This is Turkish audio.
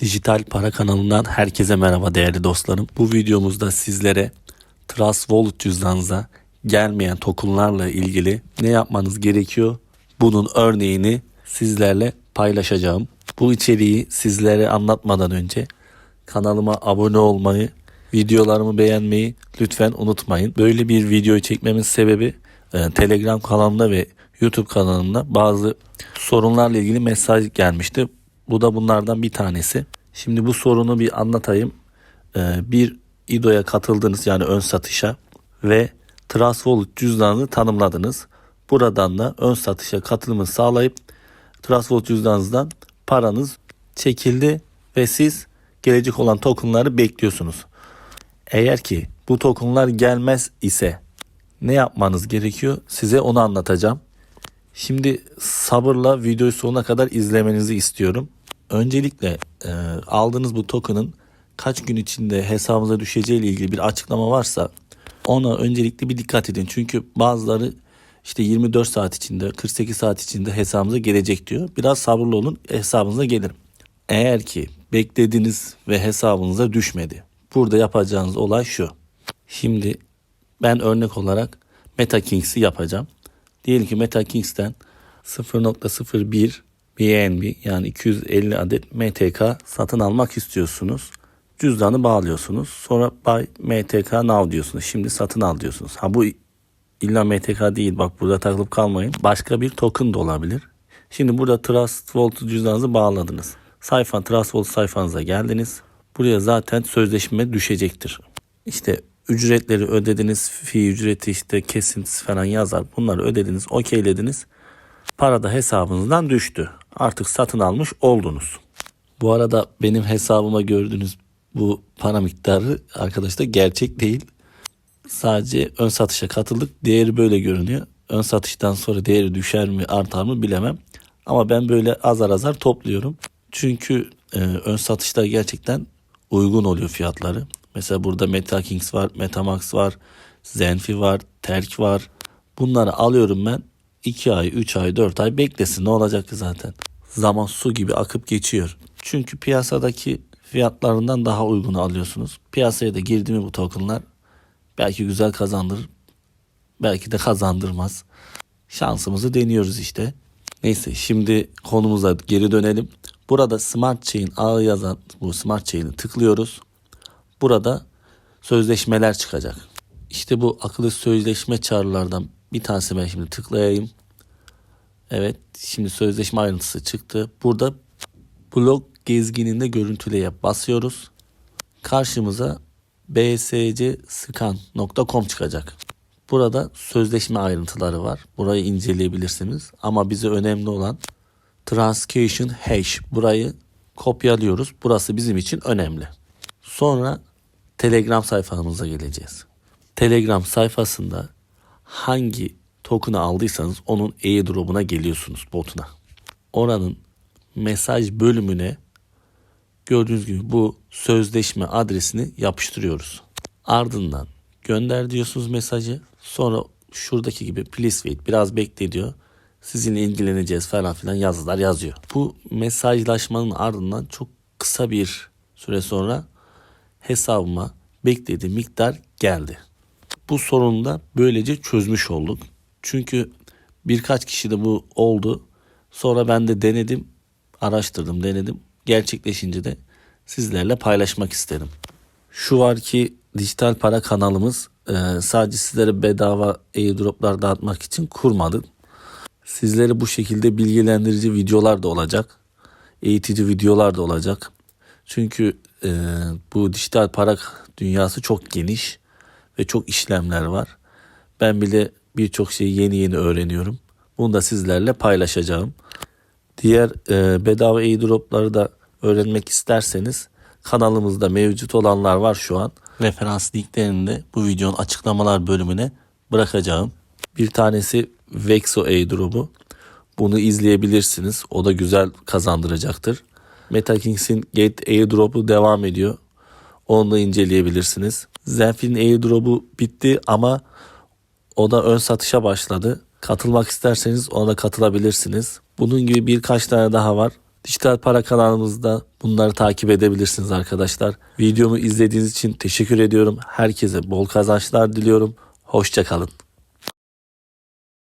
Dijital Para kanalından herkese merhaba değerli dostlarım. Bu videomuzda sizlere Trust Wallet cüzdanınıza gelmeyen tokenlarla ilgili ne yapmanız gerekiyor? Bunun örneğini sizlerle paylaşacağım. Bu içeriği sizlere anlatmadan önce kanalıma abone olmayı, videolarımı beğenmeyi lütfen unutmayın. Böyle bir video çekmemin sebebi e, Telegram kanalımda ve YouTube kanalımda bazı sorunlarla ilgili mesaj gelmişti. Bu da bunlardan bir tanesi. Şimdi bu sorunu bir anlatayım. E, bir İDO'ya katıldınız yani ön satışa ve Trust cüzdanını tanımladınız. Buradan da ön satışa katılımı sağlayıp Trust Wallet cüzdanınızdan paranız çekildi ve siz gelecek olan tokenları bekliyorsunuz. Eğer ki bu tokenlar gelmez ise ne yapmanız gerekiyor? Size onu anlatacağım. Şimdi sabırla videoyu sonuna kadar izlemenizi istiyorum. Öncelikle e, aldığınız bu token'ın kaç gün içinde hesabınıza düşeceği ile ilgili bir açıklama varsa ona öncelikle bir dikkat edin. Çünkü bazıları işte 24 saat içinde 48 saat içinde hesabınıza gelecek diyor. Biraz sabırlı olun hesabınıza gelir. Eğer ki beklediniz ve hesabınıza düşmedi. Burada yapacağınız olay şu. Şimdi ben örnek olarak MetaKings'i yapacağım. Diyelim ki MetaKings'ten 0.01 BNB yani 250 adet MTK satın almak istiyorsunuz. Cüzdanı bağlıyorsunuz. Sonra Buy MTK Now diyorsunuz. Şimdi satın al diyorsunuz. Ha bu illa MTK değil bak burada takılıp kalmayın. Başka bir token da olabilir. Şimdi burada Trust Vault cüzdanınızı bağladınız. Sayfa Trust Vault sayfanıza geldiniz. Buraya zaten sözleşme düşecektir. İşte ücretleri ödediniz, fi ücreti işte kesintisi falan yazar. Bunları ödediniz, okeylediniz. Para da hesabınızdan düştü. Artık satın almış oldunuz. Bu arada benim hesabıma gördüğünüz bu para miktarı arkadaşlar gerçek değil. Sadece ön satışa katıldık. Değeri böyle görünüyor. Ön satıştan sonra değeri düşer mi artar mı bilemem. Ama ben böyle azar azar topluyorum. Çünkü e, ön satışta gerçekten uygun oluyor fiyatları. Mesela burada MetaKings var, Metamax var, Zenfi var, Terk var. Bunları alıyorum ben. 2 ay, 3 ay, 4 ay beklesin ne olacak ki zaten. Zaman su gibi akıp geçiyor. Çünkü piyasadaki fiyatlarından daha uygun alıyorsunuz. Piyasaya da girdi mi bu tokenlar belki güzel kazandırır. Belki de kazandırmaz. Şansımızı deniyoruz işte. Neyse şimdi konumuza geri dönelim. Burada Smart Chain ağı yazan bu Smart Chain'i tıklıyoruz. Burada sözleşmeler çıkacak. İşte bu akıllı sözleşme çağrılardan bir tanesi ben şimdi tıklayayım. Evet şimdi sözleşme ayrıntısı çıktı. Burada blog gezgininde görüntüleye basıyoruz. Karşımıza bscscan.com çıkacak. Burada sözleşme ayrıntıları var. Burayı inceleyebilirsiniz. Ama bize önemli olan Transcation Hash. Burayı kopyalıyoruz. Burası bizim için önemli. Sonra Telegram sayfamıza geleceğiz. Telegram sayfasında hangi token'ı aldıysanız onun airdrop'una geliyorsunuz botuna. Oranın mesaj bölümüne gördüğünüz gibi bu sözleşme adresini yapıştırıyoruz. Ardından gönder diyorsunuz mesajı. Sonra şuradaki gibi please wait biraz bekle diyor. Sizinle ilgileneceğiz falan filan yazılar yazıyor. Bu mesajlaşmanın ardından çok kısa bir süre sonra hesabıma beklediğim miktar geldi. Bu sorunu da böylece çözmüş olduk. Çünkü birkaç kişi de bu oldu. Sonra ben de denedim, araştırdım, denedim. Gerçekleşince de sizlerle paylaşmak isterim. Şu var ki dijital para kanalımız e, sadece sizlere bedava airdroplar dağıtmak için kurmadık. Sizlere bu şekilde bilgilendirici videolar da olacak. Eğitici videolar da olacak. Çünkü e, bu dijital para dünyası çok geniş ve çok işlemler var. Ben bile birçok şeyi yeni yeni öğreniyorum. Bunu da sizlerle paylaşacağım. Diğer e, bedava airdropları da öğrenmek isterseniz kanalımızda mevcut olanlar var şu an. Referans linklerini de bu videonun açıklamalar bölümüne bırakacağım. Bir tanesi Vexo airdrop'u. Bunu izleyebilirsiniz. O da güzel kazandıracaktır. MetaKings'in Gate airdrop'u devam ediyor. Onu da inceleyebilirsiniz. Zenfin airdrop'u bitti ama o da ön satışa başladı. Katılmak isterseniz ona da katılabilirsiniz. Bunun gibi birkaç tane daha var. Dijital Para kanalımızda bunları takip edebilirsiniz arkadaşlar. Videomu izlediğiniz için teşekkür ediyorum. Herkese bol kazançlar diliyorum. Hoşçakalın.